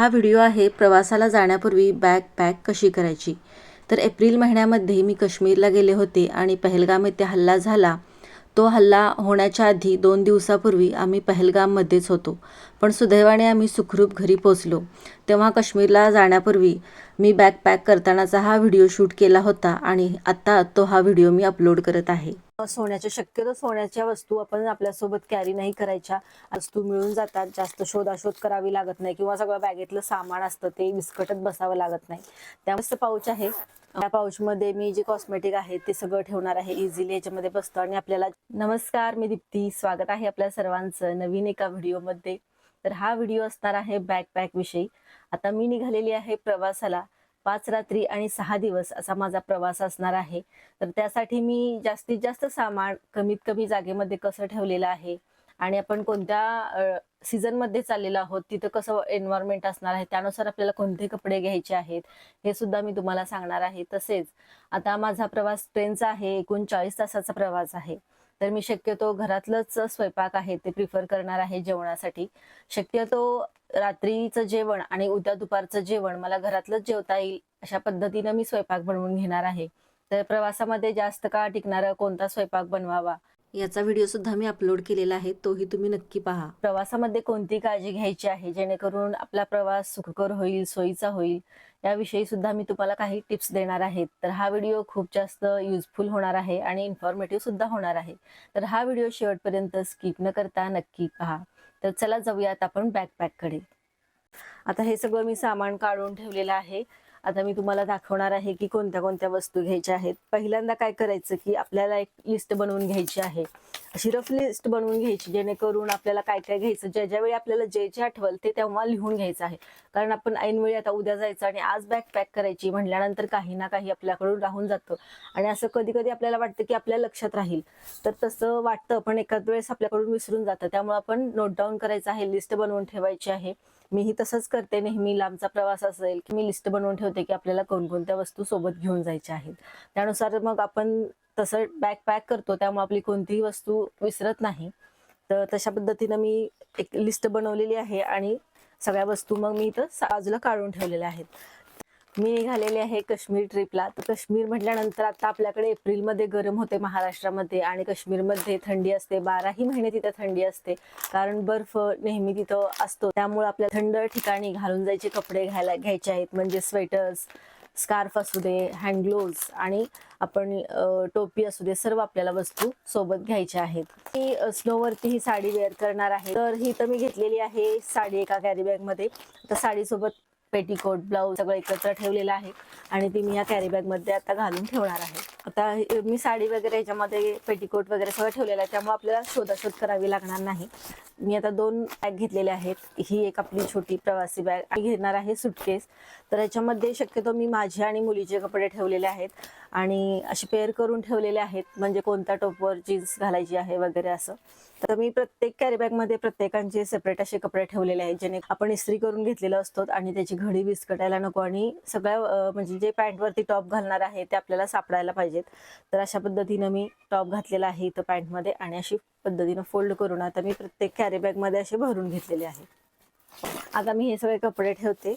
हा व्हिडिओ आहे प्रवासाला जाण्यापूर्वी बॅग पॅक कशी करायची? तर एप्रिल महिन्यामध्ये मी काश्मीरला गेले होते आणि पहलगाम येथे हल्ला झाला. तो हल्ला होण्याच्या आधी दोन दिवसापूर्वी आम्ही पहलगाममध्येच होतो. पण सुदैवाने आम्ही सुखरूप घरी पोचलो तेव्हा काश्मीरला जाण्यापूर्वी मी बॅग पॅक करतानाचा हा व्हिडिओ शूट केला होता आणि आत्ता तो हा व्हिडिओ मी अपलोड करत आहे. सोन्याच्या शक्यतो सोन्याच्या वस्तू आपण आपल्यासोबत कॅरी नाही करायच्या. वस्तू मिळून जातात जास्त शोधाशोध करावी लागत नाही किंवा सगळं बॅगेतलं सामान असतं ते विस्कटत बसावं लागत नाही. त्यामुळे पाऊच आहे. त्या पाऊचमध्ये मी जे कॉस्मेटिक आहे ते सगळं ठेवणार आहे इझिली याच्यामध्ये बसतं आणि आपल्याला नमस्कार मी दीप्ती. स्वागत आहे आपल्या सर्वांचं नवीन एका व्हिडिओमध्ये तर हा व्हिडिओ असणार आहे बॅकपॅक विषयी. आता मी निघालेली आहे प्रवासाला. पाच रात्री आणि सहा दिवस असा माझा प्रवास असणार आहे. तर त्यासाठी मी जास्तीत जास्त सामान कमीत कमी जागेमध्ये कसं ठेवलेलं आहे आणि आपण कोणत्या सीझनमध्ये चाललेलो आहोत तिथं कसं एन्व्हायरमेंट असणार आहे त्यानुसार आपल्याला कोणते कपडे घ्यायचे आहेत हे सुद्धा मी तुम्हाला सांगणार आहे. तसेच आता माझा प्रवास ट्रेनचा आहे एकूण चाळीस तासाचा प्रवास आहे. तर मी शक्यतो घरातलंच स्वयंपाक आहे ते प्रिफर करणार आहे जेवणासाठी. शक्यतो रात्रीचं जेवण आणि उद्या दुपारचं जेवण मला घरातलंच जेवता येईल अशा पद्धतीनं मी स्वयंपाक बनवून घेणार आहे. तर प्रवासामध्ये जास्त काळ टिकणारा कोणता स्वयंपाक बनवावा याचा व्हिडिओ सुद्धा मी अपलोड केलेला आहे तोही तुम्ही नक्की पहा. प्रवासामध्ये कोणती काळजी घ्यायची आहे जेणेकरून आपला प्रवास सुखकर होईल सोयीचा होईल. याविषयी सुद्धा मी तुम्हाला काही टिप्स देणार आहेत तर हा व्हिडिओ खूप जास्त युजफुल होणार आहे आणि इन्फॉर्मेटिव्ह सुद्धा होणार आहे. तर हा व्हिडिओ शेवटपर्यंत स्किप न करता नक्की पहा. तर चला जाऊयात आपण बॅकपॅककडे आता हे सगळं मी सामान काढून ठेवलेलं आहे. आता मी तुम्हाला दाखवणार आहे की कोणत्या कोणत्या वस्तू घ्यायच्या आहेत. पहिल्यांदा काय करायचं की आपल्याला एक लिस्ट बनवून घ्यायची आहे. अशी रफ लिस्ट बनवून घ्यायची जेणेकरून आपल्याला काय काय घ्यायचं ज्या ज्यावेळी आपल्याला जे जे आठवल ते तेव्हा लिहून घ्यायचं आहे. कारण आपण ऐनवेळी आता उद्या जायचं आणि आज बॅग पॅक करायची म्हटल्यानंतर काही ना काही आपल्याकडून राहून जातं. आणि असं कधी कधी आपल्याला वाटतं की आपल्या लक्षात राहील. तर तसं वाटतं पण एखाद वेळेस आपल्याकडून विसरून जातं. त्यामुळे आपण नोट डाऊन करायचं आहे लिस्ट बनवून ठेवायची आहे. मीही तसंच करते. नेहमी लांबचा प्रवास असेल की मी लिस्ट बनवून ठेवते की आपल्याला कोणकोणत्या वस्तू सोबत घेऊन जायच्या आहेत. त्यानुसार मग आपण तसं बॅग पॅक करतो त्यामुळे आपली कोणतीही वस्तू विसरत नाही. तर तशा पद्धतीनं मी एक लिस्ट बनवलेली आहे आणि सगळ्या वस्तू मग मी इथं बाजूला काढून ठेवलेल्या आहेत. मी निघालेले आहे काश्मीर ट्रिपला तर काश्मीर म्हटल्यानंतर आता आपल्याकडे एप्रिलमध्ये गरम होते महाराष्ट्रामध्ये आणि काश्मीरमध्ये थंडी असते. बाराही महिने तिथं थंडी असते. कारण बर्फ नेहमी तिथं असतो. त्यामुळे आपल्या थंड ठिकाणी घालून जायचे कपडे घ्यायला घ्यायचे आहेत. म्हणजे स्वेटर्स स्कार्फ असू दे हँड ग्लोव्स आणि आपण टोपी असू दे सर्व आपल्याला वस्तू सोबत घ्यायच्या आहेत. मी स्नोवरती ही साडी वेअर करणार आहे. तर ही तर मी घेतलेली आहे साडी एका कॅरी बॅगमध्ये. तर साडीसोबत पेटीकोट ब्लाऊज सगळं एकत्र ठेवलेलं आहे आणि ती मी या कॅरी बॅगमध्ये आता घालून ठेवणार आहे. आता मी साडी वगैरे याच्यामध्ये पेटीकोट वगैरे सगळं ठेवलेलं आहे त्यामुळे आपल्याला शोधाशोध करावी लागणार नाही. मी आता दोन बॅग घेतलेल्या आहेत ही एक आपली छोटी प्रवासी बॅग घेणार आहे सुटकेस तर याच्यामध्ये शक्यतो मी माझे आणि मुलीचे कपडे ठेवलेले आहेत. आणि असे पेअर करून ठेवलेले आहेत म्हणजे कोणत्या टॉपवर जीन्स घालायची आहे वगैरे असं. तर मी प्रत्येक कॅरीबॅगमध्ये प्रत्येकांचे सेपरेट असे कपडे ठेवलेले आहेत जेणे आपण इस्त्री करून घेतलेलं असतो आणि त्याची घडी विस्कटायला नको आणि सगळ्या म्हणजे जे पॅन्टवरती टॉप घालणार आहे ते आपल्याला सापडायला पाहिजेत. तर अशा पद्धतीनं मी टॉप घातलेला आहे इथं पॅन्टमध्ये आणि अशी पद्धतीनं फोल्ड करून आता मी प्रत्येक कॅरीबॅगमध्ये असे भरून घेतलेले आहे. आता मी हे सगळे कपडे ठेवते.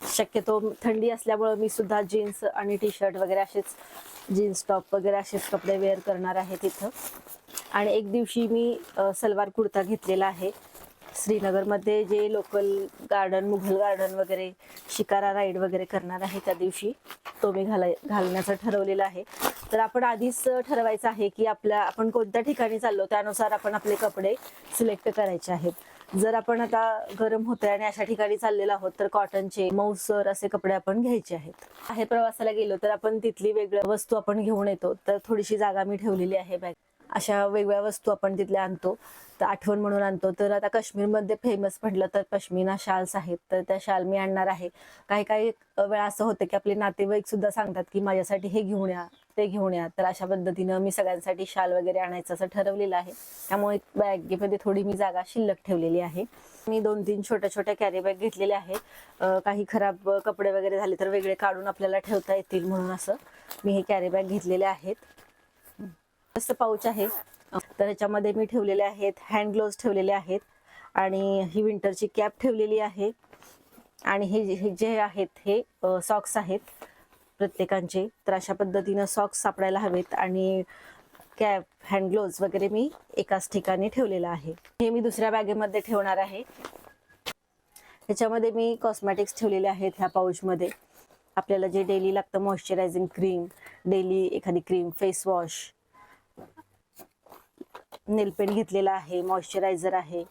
शक्यतो थंडी असल्यामुळं मी सुद्धा जीन्स आणि टी शर्ट वगैरे असेच जीन्स टॉप वगैरे असेच कपडे वेअर करणार आहे तिथं. आणि एक दिवशी मी सलवार कुर्ता घेतलेला आहे. श्रीनगरमध्ये जे लोकल गार्डन मुघल गार्डन वगैरे शिकारा राईड वगैरे करणार आहे त्या दिवशी तो मी घालाय घालण्याचं ठरवलेलं आहे. तर आपण आधीच ठरवायचं आहे की आपल्या आपण कोणत्या ठिकाणी चाललो त्यानुसार आपण आपले कपडे सिलेक्ट करायचे आहेत. जर आपण आता गरम होतंय आणि अशा ठिकाणी चाललेलो आहोत तर कॉटनचे मौसर असे कपडे आपण घ्यायचे आहेत. आहे प्रवासाला गेलो तर आपण तिथली वेगळ्या वस्तू आपण घेऊन येतो तर थोडीशी जागा मी ठेवलेली आहे बॅग. अशा वेगवेगळ्या वस्तू आपण तिथल्या आणतो. तर आठवण म्हणून आणतो. तर आता काश्मीरमध्ये फेमस म्हटलं तर पश्मिना शाल्स आहेत. तर त्या शाल मी आणणार आहे. काही काही वेळा असं होतं की आपले नातेवाईक सुद्धा सांगतात की माझ्यासाठी हे घेऊन या ते घेऊन या. तर अशा पद्धतीनं मी सगळ्यांसाठी शाल वगैरे आणायचं असं ठरवलेलं आहे. त्यामुळे बॅगेमध्ये थोडी मी जागा शिल्लक ठेवलेली आहे. मी दोन तीन छोट्या छोट्या कॅरी बॅग घेतलेल्या आहेत काही खराब कपडे वगैरे झाले तर वेगळे काढून आपल्याला ठेवता येतील म्हणून असं मी हे कॅरी बॅग घेतलेले आहेत. मस्त पाऊच आहे. तर ह्याच्यामध्ये मी ठेवलेले आहेत हँड ग्लोव्ज ठेवलेले आहेत आणि ही विंटरची कॅप ठेवलेली आहे. आणि हे हे जे आहेत हे सॉक्स आहेत प्रत्येकांचे. तर अशा पद्धतीनं सॉक्स सापडायला हवेत आणि कॅप हँड ग्लोव्ज वगैरे मी एकाच ठिकाणी ठेवलेलं आहे. हे मी दुसऱ्या बॅगेमध्ये ठेवणार आहे. ह्याच्यामध्ये मी कॉस्मॅटिक्स ठेवलेले आहेत ह्या पाऊचमध्ये आपल्याला जे डेली लागतं मॉइश्चरायझिंग क्रीम डेली एखादी cream face wash nail paint घेतलेला आहे मॉइश्चरायझर आहे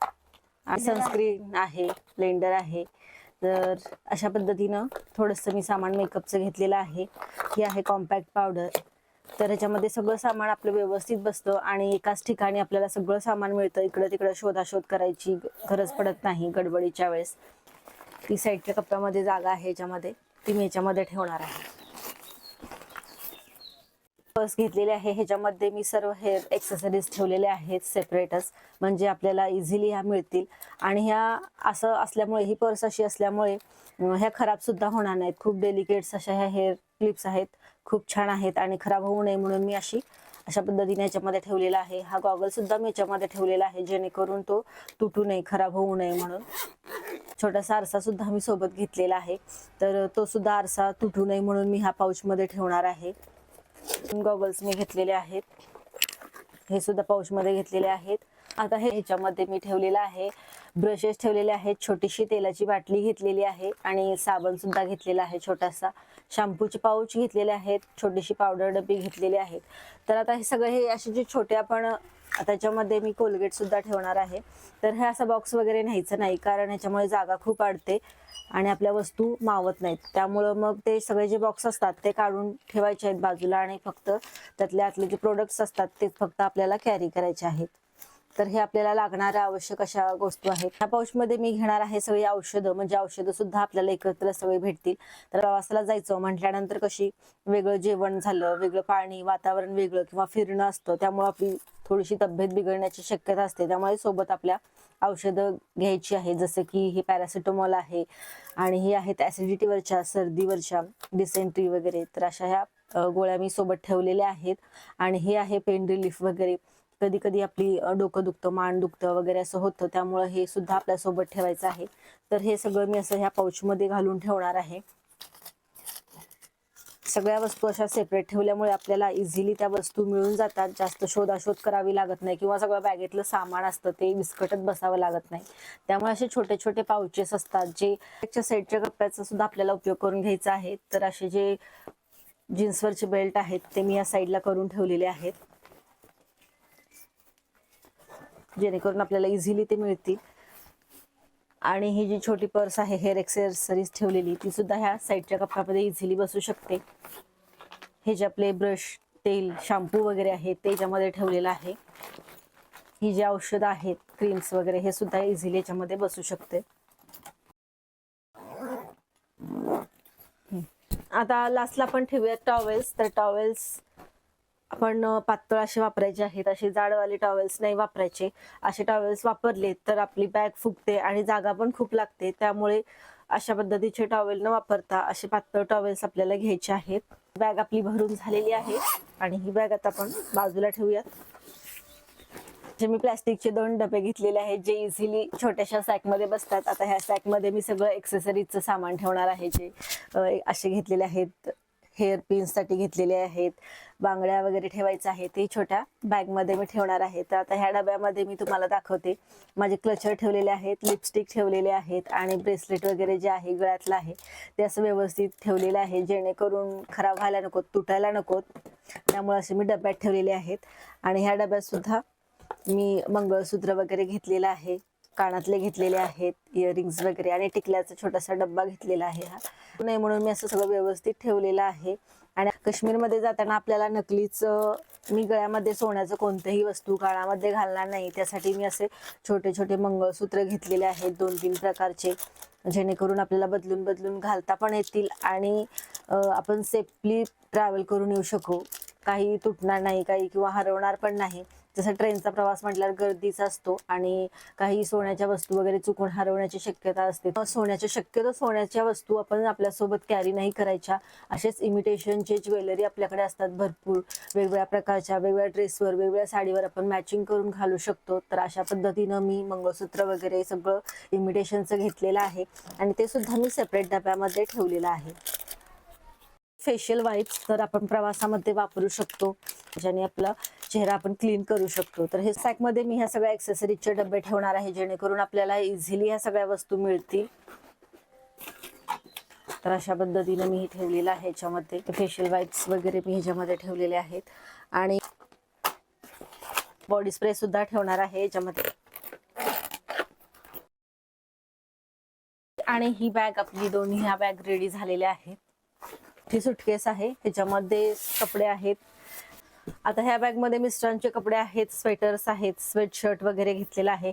सनस्क्रीन आहे ब्लेंडर आहे. तर अशा पद्धतीनं थोडंसं मी सामान मेकअपचं घेतलेलं आहे. ही आहे कॉम्पॅक्ट पावडर तर ह्याच्यामध्ये सगळं सामान आपलं व्यवस्थित बसतं आणि एकाच ठिकाणी आपल्याला सगळं सामान मिळतं. इकडं तिकडं शोधाशोध करायची गरज पडत नाही गडबडीच्या वेळेस. ती साईडच्या कप्प्यामध्ये जागा आहे ह्याच्यामध्ये. ती मी ह्याच्यामध्ये ठेवणार आहे. पर्स घेतलेले आहे. ह्याच्यामध्ये मी सर्व हेअर एक्सेसरीज ठेवलेले आहेत सेपरेटच म्हणजे आपल्याला इझिली ह्या मिळतील. आणि ह्या असं असल्यामुळे ही पर्स अशी असल्यामुळे ह्या खराब सुद्धा होणार नाहीत. खूप डेलिकेट्स अशा ह्या हेअर क्लिप्स आहेत. खूप छान आहेत आणि खराब होऊ नये म्हणून मी अशी अशा पद्धतीने याच्यामध्ये ठेवलेला आहे. हा गॉगल सुद्धा मी याच्यामध्ये ठेवलेला आहे जेणेकरून तो तुटू नये खराब होऊ नये म्हणून. छोटासा आरसा सुद्धा मी सोबत घेतलेला आहे. तर तो सुद्धा आरसा तुटू नये म्हणून मी ह्या पाऊचमध्ये ठेवणार आहे. गॉगल्स मी घेतलेले आहेत. हे सुद्धा पाऊचमध्ये घेतलेले आहेत. आता हे ह्याच्यामध्ये मी ठेवलेलं आहे. ब्रशेस ठेवलेले आहेत. छोटीशी तेलाची बाटली घेतलेली आहे आणि साबण सुद्धा घेतलेला आहे छोटासा. शॅम्पूचे पाऊच घेतलेले आहेत. छोटीशी पावडर डबी घेतलेली आहेत. तर आता हे सगळे हे असे जे छोटे आपण त्याच्यामध्ये मी कोलगेट सुद्धा ठेवणार आहे. तर हे असं बॉक्स वगैरे न्यायचं नाही कारण ह्याच्यामुळे जागा खूप अडते आणि आपल्या वस्तू मावत नाहीत. त्यामुळं मग ते सगळे जे बॉक्स असतात ते काढून ठेवायचे आहेत बाजूला आणि फक्त त्यातले आतले जे प्रोडक्ट्स असतात ते फक्त आपल्याला कॅरी करायचे आहेत. तर हे आपल्याला लागणाऱ्या आवश्यक अशा वस्तू आहेत. ह्या पाऊचमध्ये मी घेणार आहे सगळी औषधं म्हणजे औषधं सुद्धा आपल्याला एकत्र सगळे भेटतील. तर प्रवासाला जायचं म्हटल्यानंतर कशी वेगळं जेवण झालं वेगळं पाणी वातावरण वेगळं किंवा फिरणं असतं त्यामुळे आपली थोडीशी तब्येत बिघडण्याची शक्यता असते. त्यामुळे सोबत आपल्या औषधं घ्यायची आहे जसं की हे पॅरासिटामॉल आहे आणि हे आहेत ऍसिडिटीवरच्या सर्दीवरच्या डिसेंट्री वगैरे. तर अशा ह्या गोळ्या मी सोबत ठेवलेल्या आहेत. आणि हे आहे पेन रिलीफ वगैरे. कधी कधी आपली डोकं दुखतं मान दुखतं वगैरे असं होतं. त्यामुळं हे सुद्धा आपल्यासोबत ठेवायचं आहे. तर हे सगळं मी असं ह्या पाऊचमध्ये घालून ठेवणार आहे. सगळ्या वस्तू अशा सेपरेट ठेवल्यामुळे आपल्याला इझिली त्या वस्तू मिळून जातात. जास्त शोधाशोध करावी लागत नाही किंवा सगळं बॅगेतलं सामान असतं ते विस्कटत बसावं लागत नाही. त्यामुळे असे छोटे छोटे पाऊचेस असतात जे त्याच्या साईडच्या कप्प्याचा सुद्धा आपल्याला उपयोग करून घ्यायचा आहे. तर असे जे जीन्सवरचे बेल्ट आहेत ते मी या साईडला करून ठेवलेले आहेत. जेणेकरून आपल्याला इझिली ते मिळतील. आणि ही जी छोटी पर्स आहे हेअर एक्सेसरीज ठेवलेली ती सुद्धा ह्या साईडच्या कप्प्यामध्ये इझिली बसू शकते. हे जे आपले ब्रश तेल शॅम्पू वगैरे आहे ते याच्यामध्ये ठेवलेलं आहे. ही जी औषधं आहेत क्रीम्स वगैरे हे सुद्धा इझिली याच्यामध्ये बसू शकते. आता लास्टला आपण ठेवूयात टॉवेल्स तर टॉवेल्स आपण पातळ असे वापरायचे आहेत असे जाडवाले टॉवेल्स नाही वापरायचे. असे टॉवेल्स वापरले तर आपली बॅग फुगते आणि जागा पण खूप लागते. त्यामुळे अशा पद्धतीचे टॉवेल न वापरता असे पातळ टॉवेल्स आपल्याला घ्यायचे आहेत. बॅग आपली भरून झालेली आहे आणि ही बॅग आता आपण बाजूला ठेवूयात. जे मी प्लॅस्टिकचे दोन डबे घेतलेले आहेत जे इझिली छोट्याशा सॅकमध्ये बसतात. आता ह्या सॅकमध्ये मी सगळं एक्सेसरीजचं सामान ठेवणार आहे जे असे घेतलेले आहेत. हेअर पिन्ससाठी घेतलेले आहेत. बांगड्या वगैरे ठेवायचं आहे. ते छोट्या बॅगमध्ये मी ठेवणार आहे. तर आता ह्या डब्यामध्ये मी तुम्हाला दाखवते. माझे क्लचर ठेवलेले आहेत लिपस्टिक ठेवलेले आहेत आणि ब्रेसलेट वगैरे जे आहे गळ्यातलं आहे ते असं व्यवस्थित ठेवलेलं आहे. जेणेकरून खराब व्हायला नकोत तुटायला नकोत. त्यामुळे असे मी डब्यात ठेवलेले आहेत. आणि ह्या डब्यात सुद्धा मी मंगळसूत्र वगैरे घेतलेलं आहे. कानातले घेतलेले आहेत इयरिंग्स वगैरे आणि टिकल्याचा छोटासा डब्बा घेतलेला आहे हा. नाही म्हणून मी असं सगळं व्यवस्थित ठेवलेलं आहे. आणि काश्मीरमध्ये जाताना आपल्याला नकलीच मी गळ्यामध्ये सोन्याचं कोणत्याही वस्तू काळामध्ये घालणार नाही. त्यासाठी मी असे छोटे छोटे मंगळसूत्र घेतलेले आहेत दोन तीन प्रकारचे जेणेकरून आपल्याला बदलून बदलून घालता पण येतील आणि आपण सेफली ट्रॅव्हल करून येऊ शकू. काही तुटणार नाही काही किंवा हरवणार पण नाही. जसं ट्रेनचा प्रवास म्हटल्यावर गर्दीचा असतो आणि काही सोन्याच्या वस्तू वगैरे चुकून हरवण्याची शक्यता असते. सोन्याच्या शक्यतो सोन्याच्या वस्तू आपण आपल्यासोबत कॅरी नाही करायच्या. असेच इमिटेशनचे ज्वेलरी आपल्याकडे असतात भरपूर. वेगवेगळ्या प्रकारच्या वेगवेगळ्या ड्रेसवर वेगवेगळ्या साडीवर आपण मॅचिंग करून घालू शकतो. तर अशा पद्धतीनं मी मंगळसूत्र वगैरे सगळं इमिटेशनचं घेतलेलं आहे. आणि ते सुद्धा मी सेपरेट डब्यामध्ये ठेवलेलं आहे. फेशियल वाईप्स तर आपण प्रवासामध्ये वापरू शकतो ज्याने आपला चेहरा आपण क्लीन करू शकतो. तर हे सॅकमध्ये मी ह्या सगळ्या एक्सेसरीजचे डबे ठेवणार आहे जेणेकरून आपल्याला इझिली ह्या सगळ्या वस्तू मिळतील. तर अशा पद्धतीने मी हे ठेवलेलं आहे ह्याच्यामध्ये. फेशियल वाईप्स वगैरे मी ह्याच्यामध्ये ठेवलेले आहेत. आणि बॉडी स्प्रे सुद्धा ठेवणार आहे याच्यामध्ये आणि ही बॅग आपली दोन्ही ह्या बॅग रेडी झालेल्या आहेत. ही सुटकेस आहे. ह्याच्यामध्ये कपडे आहेत. आता ह्या बॅगमध्ये मिस्टरांचे कपडे आहेत स्वेटर्स आहेत स्वेटशर्ट वगैरे घेतलेला आहे.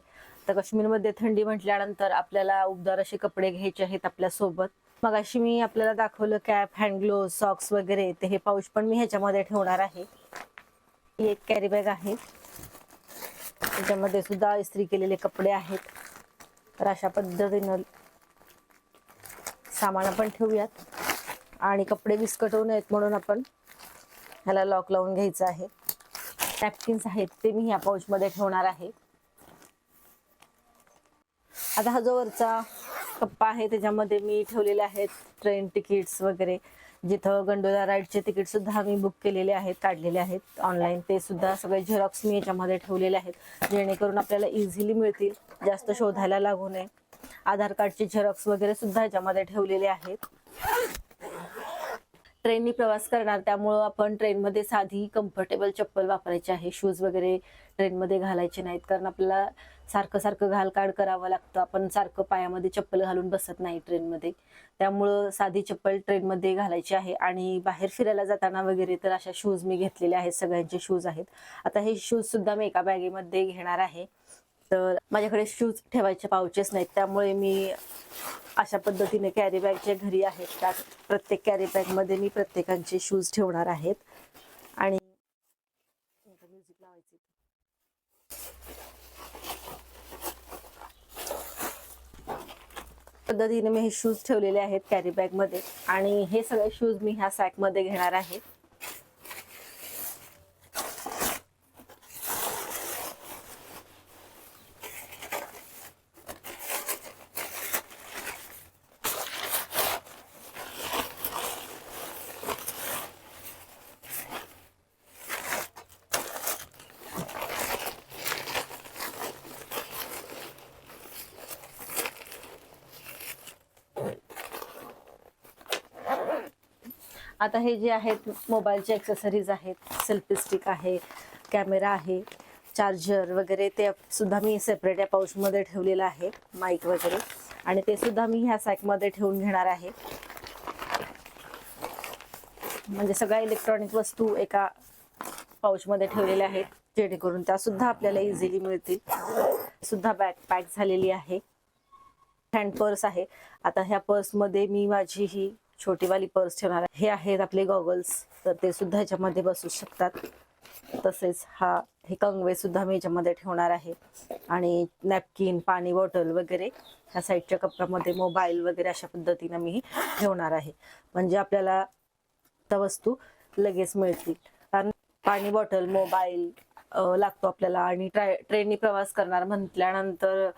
तर काश्मीरमध्ये थंडी म्हटल्यानंतर आपल्याला उबदार असे कपडे घ्यायचे आहेत आपल्यासोबत. मग अशी मी आपल्याला दाखवलं कॅप हँडग्लोव सॉक्स वगैरे. ते हे पाऊच पण मी ह्याच्यामध्ये ठेवणार आहे. ही एक कॅरी बॅग आहे. त्याच्यामध्ये सुद्धा इस्त्री केलेले कपडे आहेत. तर अशा पद्धतीनं सामान आपण ठेवूयात. आणि कपडे विस्कटवू नयेत म्हणून आपण ह्याला लॉक लावून घ्यायचं आहे. नॅपकिन्स आहेत ते मी ह्या पाऊचमध्ये ठेवणार आहे. आता हा जो वरचा कप्पा आहे त्याच्यामध्ये मी ठेवलेले आहेत ट्रेन तिकीट्स वगैरे. जिथं गंडोला राईडचे तिकीट सुद्धा मी बुक केलेले आहेत काढलेले आहेत. ऑनलाईन ते सुद्धा सगळे झेरॉक्स मी याच्यामध्ये ठेवलेले आहेत. जेणेकरून आपल्याला इझिली मिळतील. जास्त शोधायला लागू नये. आधार कार्डचे झेरॉक्स वगैरे सुद्धा याच्यामध्ये ठेवलेले आहेत. ट्रेननी प्रवास करणार त्यामुळं आपण ट्रेनमध्ये साधी कम्फर्टेबल चप्पल वापरायची आहे. शूज वगैरे ट्रेनमध्ये घालायचे नाहीत कारण आपल्याला सारखं सारखं घालकाड करावं लागतं. आपण सारखं पायामध्ये चप्पल घालून बसत नाही ट्रेनमध्ये. त्यामुळं साधी चप्पल ट्रेनमध्ये घालायची आहे. आणि बाहेर फिरायला जाताना वगैरे तर अशा शूज मी घेतलेले आहेत सगळ्यांचे शूज आहेत. आता हे शूज सुद्धा मी एका बॅगेमध्ये घेणार आहे. तर माझ्याकडे शूज ठेवायचे पाऊचेस नाहीत. त्यामुळे मी अशा पद्धतीने कॅरी बॅग जे घरी आहेत त्या प्रत्येक कॅरी बॅगमध्ये मी प्रत्येकांचे शूज ठेवणार आहेत. आणि म्युझिक पद्धतीने मी हे शूज ठेवलेले आहेत कॅरी बॅगमध्ये. आणि हे सगळे शूज मी ह्या सॅकमध्ये घेणार आहे. आता हे जे आहेत मोबाईलचे ॲक्सेसरीज आहेत सेल्फी स्टिक आहे कॅमेरा आहे चार्जर वगैरे ते सुद्धा मी सेपरेट या पाऊचमध्ये ठेवलेलं आहे माईक वगैरे. आणि ते सुद्धा मी ह्या सॅकमध्ये ठेवून घेणार आहे. म्हणजे सगळ्या इलेक्ट्रॉनिक वस्तू एका पाऊचमध्ये ठेवलेल्या आहेत जेणेकरून त्या सुद्धा आपल्याला इझिली मिळतील. सुद्धा बॅग पॅक झालेली आहे. हँड पर्स आहे. आता ह्या पर्समध्ये मी माझी ही छोटीवाली पर्स ठेवणार हे आहेत आपले गॉगल्स तर ते सुद्धा ह्याच्यामध्ये बसू शकतात. तसेच हा हे कंगवे सुद्धा मी याच्यामध्ये ठेवणार आहे. आणि नॅपकिन पाणी बॉटल वगैरे ह्या साईडच्या कपड्यामध्ये मोबाईल वगैरे अशा पद्धतीनं मी ठेवणार आहे. म्हणजे आपल्याला त्या वस्तू लगेच मिळतील. कारण पाणी बॉटल मोबाईल लागतो आपल्याला आणि ट्राय ट्रेननी प्रवास करणार म्हटल्यानंतर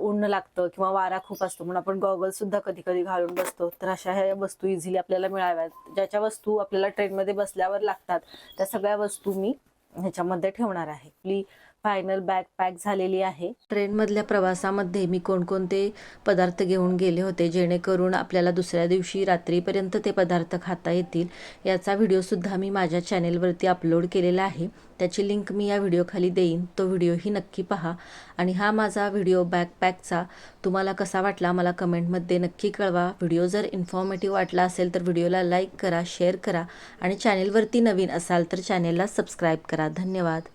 ऊन लागतं किंवा वारा खूप असतो म्हणून आपण गॉगल सुद्धा कधी कधी घालून बसतो. तर अशा ह्या वस्तू इझिली आपल्याला मिळाव्यात. ज्याच्या वस्तू आपल्याला ट्रेनमध्ये बसल्यावर लागतात त्या सगळ्या वस्तू मी ह्याच्यामध्ये ठेवणार आहे. आपली फायनल बॅग पॅक झालेली आहे. ट्रेनमधल्या प्रवासामध्ये मी कोणकोणते पदार्थ घेऊन गेले होते जेणेकरून आपल्याला दुसऱ्या दिवशी रात्रीपर्यंत ते पदार्थ खाता येतील याचा व्हिडिओसुद्धा मी माझ्या चॅनेलवरती अपलोड केलेला आहे. त्याची लिंक मी या व्हिडिओखाली देईन. तो व्हिडिओही नक्की पहा. आणि हा माझा व्हिडिओ बॅकपॅकचा तुम्हाला कसा वाटला मला कमेंटमध्ये नक्की कळवा. व्हिडिओ जर इन्फॉर्मेटिव्ह वाटला असेल तर व्हिडिओला लाईक करा शेअर करा आणि चॅनेलवरती नवीन असाल तर चॅनेलला सबस्क्राईब करा. धन्यवाद.